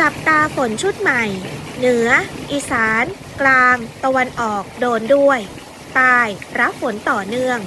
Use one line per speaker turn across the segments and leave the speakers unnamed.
จับตาฝนชุดใหม่ เหนือ อีสาน กลาง ตะวันออกโดนด้วย ใต้รับฝนต่อเนื่อง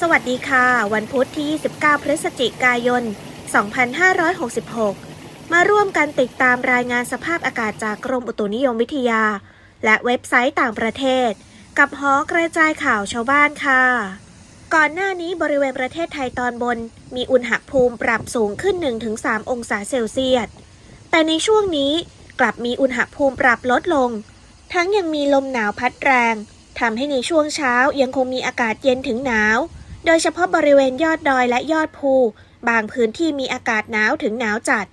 สวัสดีค่ะ วันพุธที่29พฤศจิกายน 2566 มาร่วมกันติดตามรายงานสภาพอากาศจากกรมอุตุนิยมวิทยา และเว็บไซต์ต่างประเทศ กับหอกระจายข่าวชาวบ้านค่ะ ก่อนหน้านี้บริเวณประเทศไทยตอนบน มีอุณหภูมิปรับสูงขึ้น 1-3 องศาเซลเซียส แต่ในช่วงนี้กลับมีอุณหภูมิปรับลดลง ทั้งยังมีลมหนาวพัดแรงทำให้ในช่วงเช้ายังคงมีอากาศเย็นถึงหนาว โดยเฉพาะบริเวณยอดดอยและยอดภู บางพื้นที่มีอากาศหนาวถึงหนาวจัด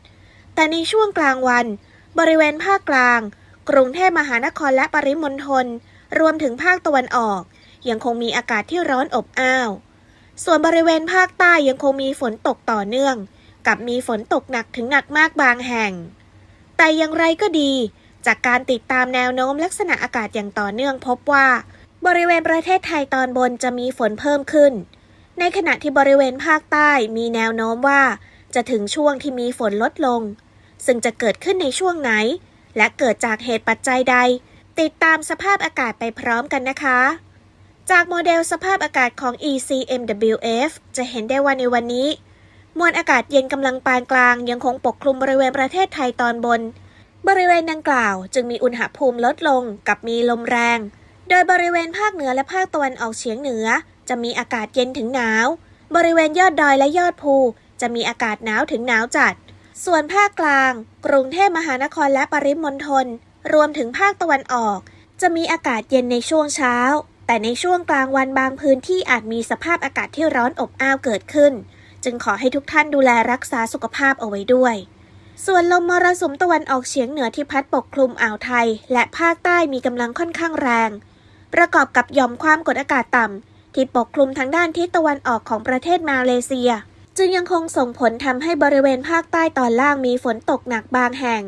แต่ในช่วงกลางวัน บริเวณภาคกลาง กรุงเทพมหานครและปริมณฑล รวมถึงภาคตะวันออก ยังคงมีอากาศที่ร้อนอบอ้าว ส่วนบริเวณภาคใต้ยังคงมีฝนตกต่อเนื่อง กับมีฝนตกหนักถึงหนักมากบางแห่ง แต่อย่างไรก็ดี จากการติดตามแนวโน้มลักษณะอากาศอย่างต่อเนื่องพบว่า บริเวณประเทศไทยตอนบนจะมีฝนเพิ่มขึ้น ในขณะที่บริเวณภาคใต้มีแนวโน้มว่า จะถึงช่วงที่มีฝนลดลง ซึ่งจะเกิดขึ้นในช่วงไหน และเกิดจากเหตุปัจจัยใด ติดตามสภาพอากาศไปพร้อมกันนะคะจากโมเดลสภาพอากาศของ ECMWF จะเห็นได้ว่าในวันนี้ มวลอากาศเย็นกำลังปานกลางยังคงปกคลุมบริเวณประเทศไทยตอนบน บริเวณดังกล่าว จึงมีอุณหภูมิลดลงกับมีลมแรง โดยบริเวณภาคเหนือและภาคตะวันออกเฉียงเหนือ จะมีอากาศเย็นถึงหนาว บริเวณยอดดอยและยอดภู จะมีอากาศหนาวถึงหนาวจัด ส่วนภาคกลาง กรุงเทพมหานครและปริมณฑลรวมถึงภาคตะวันออก จะมีอากาศเย็นในช่วงเช้า แต่ในช่วงกลางวันบางพื้นที่อาจมีสภาพอากาศที่ร้อนอบอ้าวเกิดขึ้น จึงขอให้ทุกท่านดูแลรักษาสุขภาพเอาไว้ด้วย ส่วนลมมรสุมตะวันออกเฉียงเหนือที่พัดปกคลุมอ่าวไทย และภาคใต้มีกำลังค่อนข้างแรง ประกอบกับหย่อมความกดอากาศต่ำที่ปกคลุมทางด้านทิศตะวันออกของประเทศมาเลเซีย จึงยังคงส่งผลทำให้บริเวณภาคใต้ตอนล่างมีฝนตกหนักบางแห่ง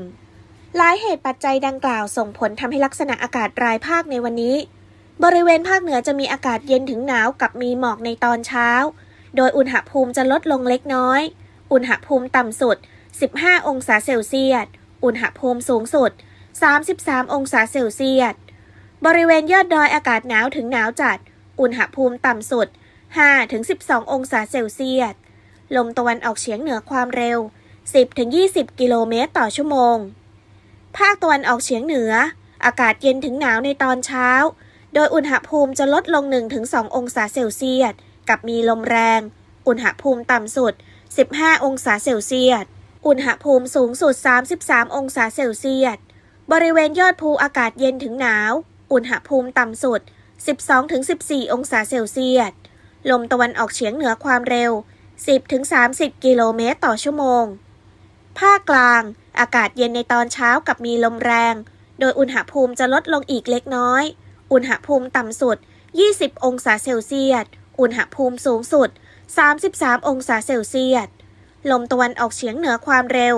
หลายเหตุปัจจัยดังกล่าวส่งผลทำให้ลักษณะอากาศรายภาคในวันนี้ บริเวณภาคเหนือจะมีอากาศเย็นถึงหนาวกับมีหมอกในตอนเช้า โดยอุณหภูมิจะลดลงเล็กน้อย อุณหภูมิต่ำสุด 15 องศาเซลเซียส อุณหภูมิสูงสุด 33 องศาเซลเซียส บริเวณยอดดอยอากาศหนาวถึงหนาวจัด อุณหภูมิต่ำสุด 5-12 องศาเซลเซียส ลมตะวันออกเฉียงเหนือความเร็ว 10-20 กิโลเมตรต่อชั่วโมง ภาคตะวันออกเฉียงเหนือ อากาศเย็นถึงหนาวในตอนเช้า โดยอุณหภูมิจะลดลง 1-2 องศาเซลเซียส กับมีลมแรง อุณหภูมิต่ำสุด 15 องศาเซลเซียส อุณหภูมิสูงสุด 33 องศาเซลเซียส บริเวณยอดภูอากาศเย็นถึงหนาว อุณหภูมิต่ำสุด 12-14 องศาเซลเซียส ลมตะวันออกเฉียงเหนือความเร็ว 10-30 กิโลเมตรต่อชั่วโมง ภาคกลาง อากาศเย็นในตอนเช้ากับมีลมแรง โดยอุณหภูมิจะลดลงอีกเล็กน้อย อุณหภูมิต่ำสุด 20 องศาเซลเซียส อุณหภูมิสูงสุด 33 องศาเซลเซียส ลมตะวันออกเฉียงเหนือความเร็ว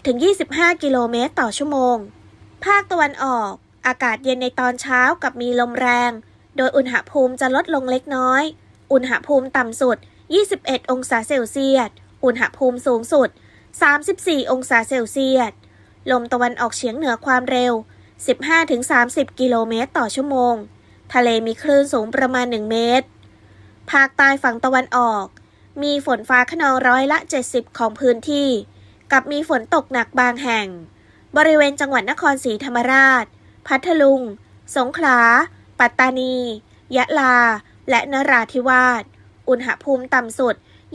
10-25 กิโลเมตรต่อชั่วโมง ภาคตะวันออก อากาศเย็นในตอนเช้ากับมีลมแรง โดยอุณหภูมิจะลดลงเล็กน้อย อุณหภูมิต่ำสุด 21 องศาเซลเซียส อุณหภูมิสูงสุด 34 องศาเซลเซียส ลมตะวันออกเฉียงเหนือความเร็ว 15-30 กิโลเมตรต่อชั่วโมง ทะเลมีคลื่นสูงประมาณ 1 เมตร ภาคใต้ฝั่งตะวันออก มีฝนฟ้าขนองร้อยละ 70 ของพื้นที่ กับมีฝนตกหนักบางแห่ง บริเวณจังหวัดนครศรีธรรมราช พัทลุง สงขลา ปัตตานี ยะลา และนราธิวาส อุณหภูมิต่ำสุด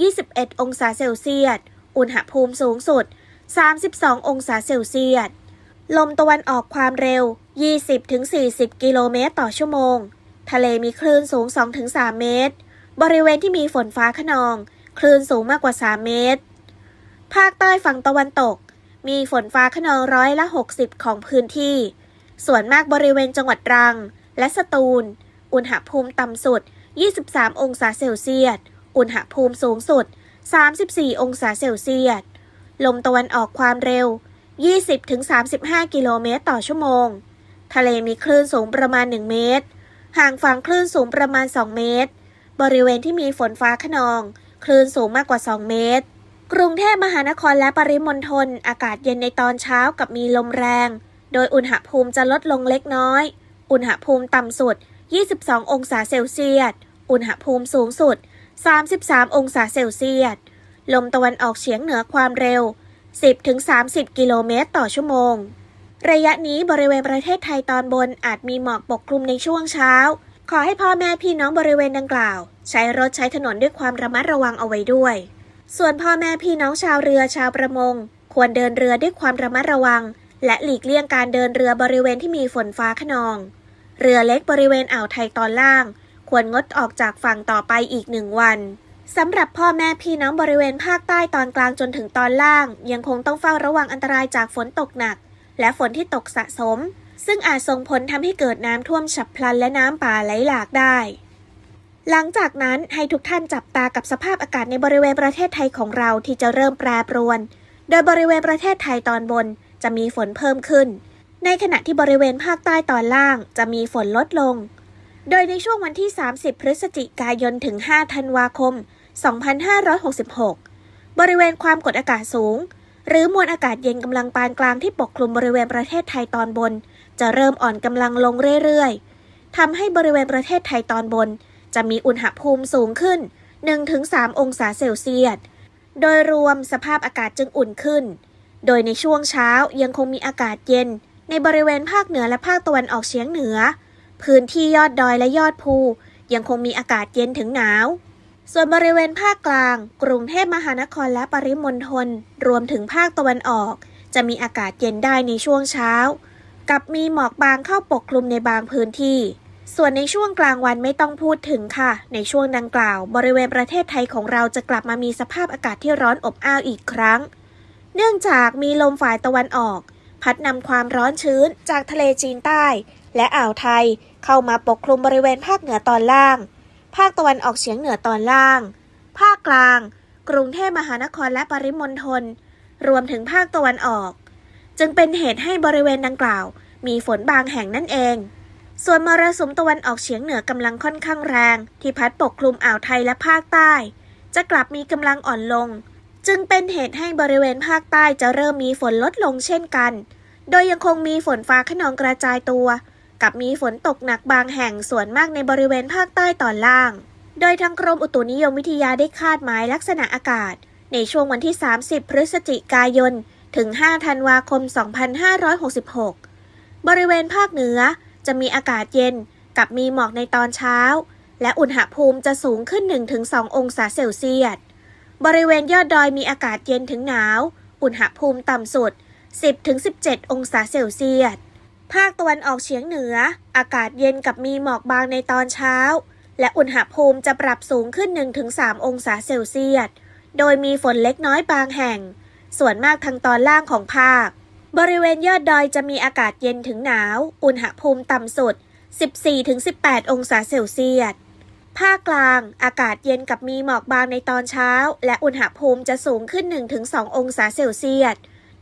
21 องศาเซลเซียส อุณหภูมิสูงสุด 32 องศาเซลเซียส ลมตะวันออกความเร็ว 20-40 กิโลเมตรต่อชั่วโมง ทะเลมีคลื่นสูง 2-3 เมตร บริเวณที่มีฝนฟ้าขนอง คลื่นสูงมากกว่า 3 เมตร ภาคใต้ฝั่งตะวันตก มีฝนฟ้าขนองร้อยละ 60 ของพื้นที่ ส่วนมากบริเวณจังหวัดตรัง และสตูล อุณหภูมิต่ำสุด 23 องศาเซลเซียส อุณหภูมิสูงสุด 34 องศาเซลเซียส ลมตะวันออกความเร็ว 20-35 กิโลเมตรต่อชั่วโมง ทะเลมีคลื่นสูงประมาณ 1 เมตร ห่างฝั่งคลื่นสูงประมาณ 2 เมตร บริเวณที่มีฝนฟ้าขนอง คลื่นสูงมากกว่า 2 เมตร กรุงเทพมหานครและปริมณฑลอากาศเย็นในตอนเช้ากับมีลมแรง โดยอุณหภูมิจะลดลงเล็กน้อย อุณหภูมิต่ำสุด 22 องศาเซลเซียส อุณหภูมิสูงสุด 33 องศาเซลเซียส ลมตะวันออกเฉียงเหนือความเร็ว 10-30 กิโลเมตรต่อชั่วโมง ระยะนี้บริเวณประเทศไทยตอนบนอาจมีหมอกปกคลุมในช่วงเช้า ขอให้พ่อแม่พี่น้องบริเวณดังกล่าว ใช้รถใช้ถนนด้วยความระมัดระวังเอาไว้ด้วย ส่วนพ่อแม่พี่น้องชาวเรือชาวประมง ควรเดินเรือด้วยความระมัดระวัง และหลีกเลี่ยงการเดินเรือบริเวณที่มีฝนฟ้าขนอง เรือเล็กบริเวณอ่าวไทยตอนล่าง ควรงดออกจากฝั่งต่อไปอีกหนึ่งวันสำหรับพ่อแม่พี่น้องบริเวณภาคใต้ตอนกลางจนถึงตอนล่าง ยังคงต้องเฝ้าระวังอันตรายจากฝนตกหนัก และฝนที่ตกสะสม ซึ่งอาจส่งผลทำให้เกิดน้ำท่วมฉับพลันและน้ำป่าไหลหลากได้ หลังจากนั้นให้ทุกท่านจับตากับสภาพอากาศในบริเวณประเทศไทยของเราที่จะเริ่มแปรปรวน โดยบริเวณประเทศไทยตอนบนจะมีฝนเพิ่มขึ้น ในขณะที่บริเวณภาคใต้ตอนล่างจะมีฝนลดลง โดยในช่วงวันที่ 30 พฤศจิกายนถึง 5 ธันวาคม 2566 บริเวณความกดอากาศสูง หรือมวลอากาศเย็นกำลังปานกลางที่ปกคลุมบริเวณประเทศไทยตอนบน จะเริ่มอ่อนกำลังลงเรื่อยๆทำให้บริเวณประเทศไทยตอนบน จะมีอุณหภูมิสูงขึ้น 1-3 องศาเซลเซียส โดยรวมสภาพอากาศจึงอุ่นขึ้น โดยในช่วงเช้ายังคงมีอากาศเย็น ในบริเวณภาคเหนือและภาคตะวันออกเฉียงเหนือ พื้นที่ยอดดอยและยอดภู ยังคงมีอากาศเย็นถึงหนาวส่วนบริเวณภาคกลาง กรุงเทพมหานครและปริมณฑล รวมถึงภาคตะวันออก จะมีอากาศเย็นได้ในช่วงเช้า กับมีหมอกบางเข้าปกคลุมในบางพื้นที่ ส่วนในช่วงกลางวันไม่ต้องพูดถึงค่ะ ในช่วงดังกล่าว บริเวณประเทศไทยของเราจะกลับมามีสภาพอากาศที่ร้อนอบอ้าวอีกครั้ง เนื่องจากมีลมฝ่ายตะวันออก พัดนำความร้อนชื้นจากทะเลจีนใต้ และอ่าวไทยเข้ามาปกคลุมบริเวณภาคเหนือตอนล่าง ภาคตะวันออกเฉียงเหนือตอนล่าง ภาคกลาง กรุงเทพมหานครและปริมณฑลรวมถึงภาคตะวันออก จึงเป็นเหตุให้บริเวณดังกล่าว มีฝนบางแห่งนั่นเอง ส่วนมรสุมตะวันออกเฉียงเหนือกำลังค่อนข้างแรง ที่พัดปกคลุมอ่าวไทยและภาคใต้ จะกลับมีกำลังอ่อนลง จึงเป็นเหตุให้บริเวณภาคใต้จะเริ่มมีฝนลดลงเช่นกัน โดยยังคงมีฝนฟ้าขนองกระจายตัว กับมีฝนตกหนักบางแห่งส่วนมากในบริเวณภาคใต้ตอนล่าง โดยทางกรมอุตุนิยมวิทยาได้คาดหมายลักษณะอากาศ ในช่วงวันที่ 30 พฤศจิกายน ถึง 5 ธันวาคม 2566 บริเวณภาคเหนือจะมีอากาศเย็นกับมีหมอกในตอนเช้า และอุณหภูมิจะสูงขึ้น 1-2 องศาเซลเซียส บริเวณยอดดอยมีอากาศเย็นถึงหนาว อุณหภูมิต่ำสุด 10-17 องศาเซลเซียส ภาคตะวันออกเฉียงเหนือ อากาศเย็นกับมีหมอกบางในตอนเช้า และอุณหภูมิจะปรับสูงขึ้น 1-3 องศาเซลเซียส โดยมีฝนเล็กน้อยบางแห่ง ส่วนมากทางตอนล่างของภาค บริเวณยอดดอยจะมีอากาศเย็นถึงหนาว อุณหภูมิต่ำสุด 14-18 องศาเซลเซียส ภาคกลางอากาศเย็นกับมีหมอกบางในตอนเช้า และอุณหภูมิจะสูงขึ้น 1-2 องศาเซลเซียส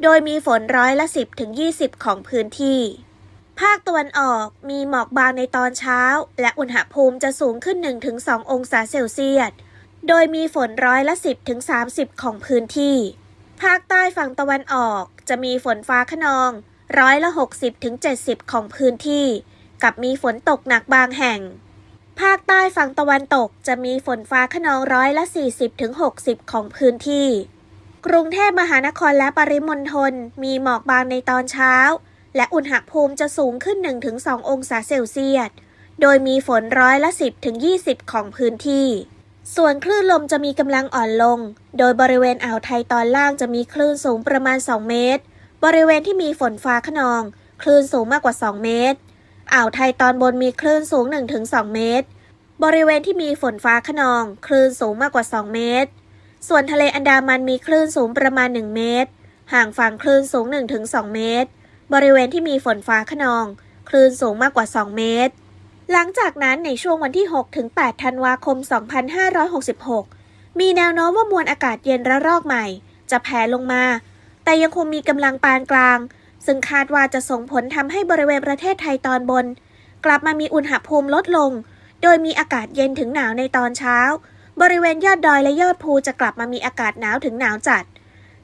โดยมีฝนร้อยละ 10-20 ของพื้นที่ ภาคตะวันออกมีหมอกบางในตอนเช้า และอุณหภูมิจะสูงขึ้น 1-2 องศาเซลเซียส โดยมีฝนร้อยละ 10-30 ของพื้นที่ ภาคใต้ฝั่งตะวันออกจะมีฝนฟ้าขนองร้อยละ 60-70 ของพื้นที่ กับมีฝนตกหนักบางแห่ง ภาคใต้ฝั่งตะวันตกจะมีฝนฟ้าขนองร้อยละ 40-60 ของพื้นที่ กรุงเทพมหานครและปริมณฑลมีหมอกบางในตอนเช้า และอุณหภูมิจะสูงขึ้น 1-2 องศาเซลเซียส โดยมีฝนร้อยละ 10-20 ของพื้นที่ ส่วนคลื่นลมจะมีกำลังอ่อนลง โดยบริเวณอ่าวไทยตอนล่างจะมีคลื่นสูงประมาณ 2 เมตร บริเวณที่มีฝนฟ้าขนอง คลื่นสูงมากกว่า 2 เมตร อ่าวไทยตอนบนมีคลื่นสูง 1-2 เมตร บริเวณที่มีฝนฟ้าขนอง คลื่นสูงมากกว่า 2 เมตร ส่วนทะเลอันดามันมีคลื่นสูงประมาณ 1 เมตร ห่างฝั่งคลื่นสูง 1-2 เมตร บริเวณที่มีฝนฟ้าขนอง คลื่นสูงมากกว่า 2 เมตร หลังจากนั้นในช่วงวันที่6-8ธันวาคม 2566 มีแนวโน้มว่ามวลอากาศเย็นระลอกใหม่ จะแผ่ลงมา แต่ยังคงมีกำลังปานกลาง ซึ่งคาดว่าจะส่งผลทำให้บริเวณประเทศไทยตอนบน กลับมามีอุณหภูมิลดลง โดยมีอากาศเย็นถึงหนาวในตอนเช้า บริเวณยอดดอยและยอดภูจะกลับมามีอากาศหนาวถึงหนาวจัด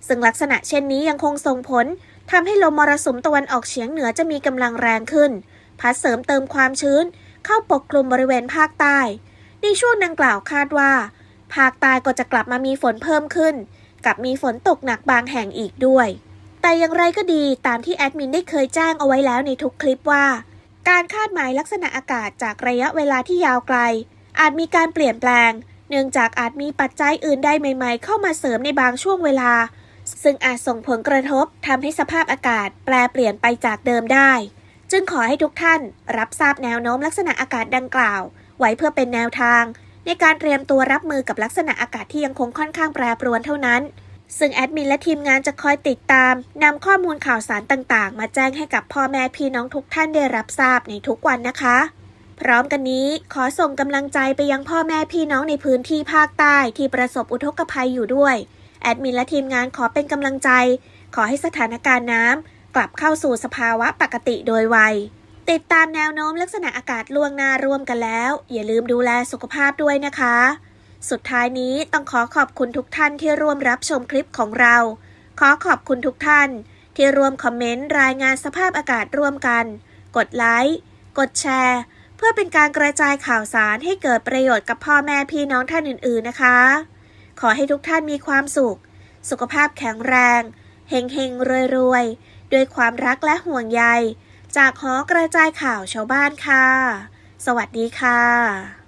ซึ่งลักษณะเช่นนี้ยังคงส่งผลทำให้ลมมรสุมตะวันออกเฉียงเหนือจะมีกำลังแรงขึ้น พัดเสริมเติมความชื้น เข้าปกคลุมบริเวณภาคใต้ ในช่วงดังกล่าวคาดว่า ภาคใต้ก็จะกลับมามีฝนเพิ่มขึ้น กับมีฝนตกหนักบางแห่งอีกด้วย แต่อย่างไรก็ดีตามที่แอดมินได้เคยแจ้งเอาไว้แล้วในทุกคลิปว่า การคาดหมายลักษณะอากาศจากระยะเวลาที่ยาวไกล อาจมีการเปลี่ยนแปลง เนื่องจากอาจมีปัจจัยอื่นใดใหม่ ๆ เข้ามาเสริมในบางช่วงเวลาซึ่งอาจส่งผลกระทบทำให้สภาพอากาศแปลเปลี่ยนไปจากเดิมได้ จึงขอให้ทุกท่านรับทราบแนวโน้มลักษณะอากาศดังกล่าว ไว้เพื่อเป็นแนวทาง ในการเตรียมตัวรับมือกับลักษณะอากาศที่ยังคงค่อนข้างแปรปรวนเท่านั้น ซึ่งแอดมินและทีมงานจะคอยติดตามนำข้อมูลข่าวสารต่างๆ มาแจ้งให้กับพ่อแม่พี่น้องทุกท่านได้รับทราบในทุกวันนะคะ พร้อมกันนี้ขอส่งกำลังใจไปยังพ่อแม่พี่น้องในพื้นที่ภาคใต้ที่ประสบอุทกภัยอยู่ด้วย แอดมินและทีมงานขอเป็นกำลังใจ ขอให้สถานการณ์น้ำ กลับเข้าสู่สภาวะปกติโดยไว ติดตามแนวโน้มลักษณะอากาศล่วงหน้าร่วมกันแล้ว อย่าลืมดูแลสุขภาพด้วยนะคะ สุดท้ายนี้ต้องขอขอบคุณทุกท่านที่ร่วมรับชมคลิปของเรา ขอขอบคุณทุกท่าน ที่ร่วมคอมเมนต์รายงานสภาพอากาศร่วมกัน กดไลค์ กดแชร์ เพื่อเป็นการกระจายข่าวสารให้เกิดประโยชน์กับพ่อแม่พี่น้องท่านอื่น ๆนะคะ ขอให้ทุกท่านมีความสุข สุขภาพแข็งแรง เฮงเฮงรวยรวยๆ ด้วยความรักและห่วงใย จากหอกระจายข่าวชาวบ้านค่ะ สวัสดีค่ะ